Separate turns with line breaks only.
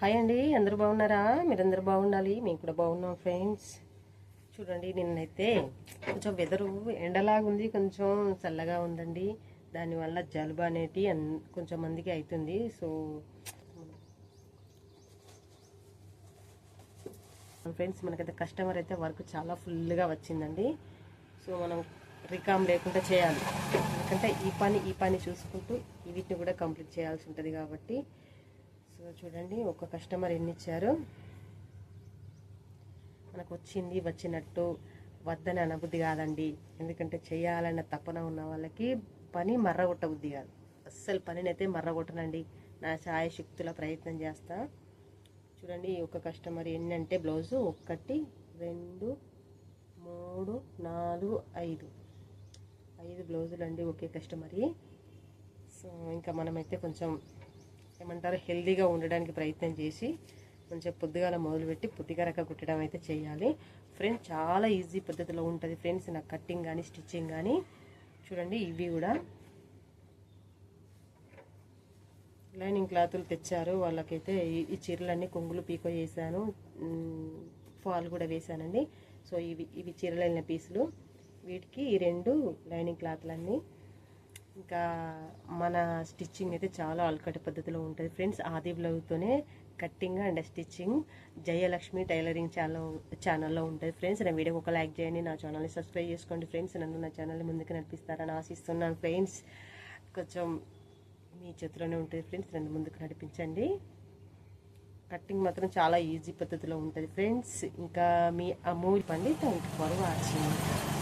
Hi అండి అందరూ బాగున్నారా? మీరందరూ బాగుండాలి మేము కూడా బాగున్నాం ఫ్రెండ్స్. చూడండి నిన్నైతే కొంచెం వెదరు ఎండలాగా ఉంది కొంచెం చల్లగా ఉందండి. దానివల్ల జలుబు అనేటి కొంచెం మందికి అవుతుంది సో ఫ్రెండ్స్ మనకైతే కస్టమర్ అయితే వర్క్ చాలా ఫుల్గా వచ్చిందండి. సో మనం రికామ్ లేకుండా చేయాలి. ఎందుకంటే ఈ పని ఈ పని చూసుకుంటూ వీటిని కూడా కంప్లీట్ చేయాల్సి ఉంటుంది కాబట్టి సో చూడండి. ఒక కస్టమర్ ఎన్ని ఇచ్చారు మనకు వచ్చింది వచ్చినట్టు వద్దని అనబుద్ధి కాదండి. ఎందుకంటే చేయాలన్న తపన ఉన్న వాళ్ళకి పని మర్రగొట్ట బుద్ధి కాదు. అస్సలు పనినైతే మర్రగొట్టనండి. నా ఛాయ శక్తుల ప్రయత్నం చేస్తా. చూడండి ఈ ఒక కస్టమర్ ఎన్ని అంటే బ్లౌజు ఒకటి రెండు మూడు నాలుగు ఐదు. ఐదు బ్లౌజులు అండి ఒకే కస్టమర్. సో ఇంకా మనమైతే కొంచెం ఏమంటారు హెల్దీగా ఉండడానికి ప్రయత్నం చేసి కొంచెం పొద్దుగాల మొదలుపెట్టి పొద్దుగారక కుట్టడం అయితే చేయాలి. ఫ్రెండ్స్ చాలా ఈజీ పద్ధతిలో ఉంటుంది. ఫ్రెండ్స్ నాకు కట్టింగ్ కానీ స్టిచ్చింగ్ కానీ చూడండి ఇవి కూడా లైనింగ్ క్లాతులు తెచ్చారు. వాళ్ళకైతే ఈ- చీరలన్నీ కొంగులు పీకో చేశాను. ఫాల్ కూడా వేశానండి. సో ఇవి ఇవి చీరలు వెళ్ళిన పీసులు. వీటికి ఈ రెండు లైనింగ్ క్లాత్లన్నీ ఇంకా మన స్టిచ్చింగ్ అయితే చాలా అలకటి పద్ధతిలో ఉంటుంది. ఫ్రెండ్స్ ఆది బ్లౌజ్తోనే cutting and stitching Jayalakshmi tailoring channel ఛానల్లో ఉంటుంది. ఫ్రెండ్స్ నా వీడియోకి ఒక లైక్ చేయండి నా ఛానల్ని సబ్స్క్రైబ్ చేసుకోండి. ఫ్రెండ్స్ నన్ను నా ఛానల్ని ముందుకు నడిపిస్తారని ఆశిస్తున్నాను. ఫ్రెండ్స్ కొంచెం మీ చేతిలోనే ఉంటుంది. ఫ్రెండ్స్ నన్ను ముందుకు నడిపించండి. కట్టింగ్ మాత్రం చాలా ఈజీ పద్ధతిలో ఉంటుంది. ఫ్రెండ్స్ ఇంకా మీ అమూల్ పండి థ్యాంక్ యూ ఫర్ వాచింగ్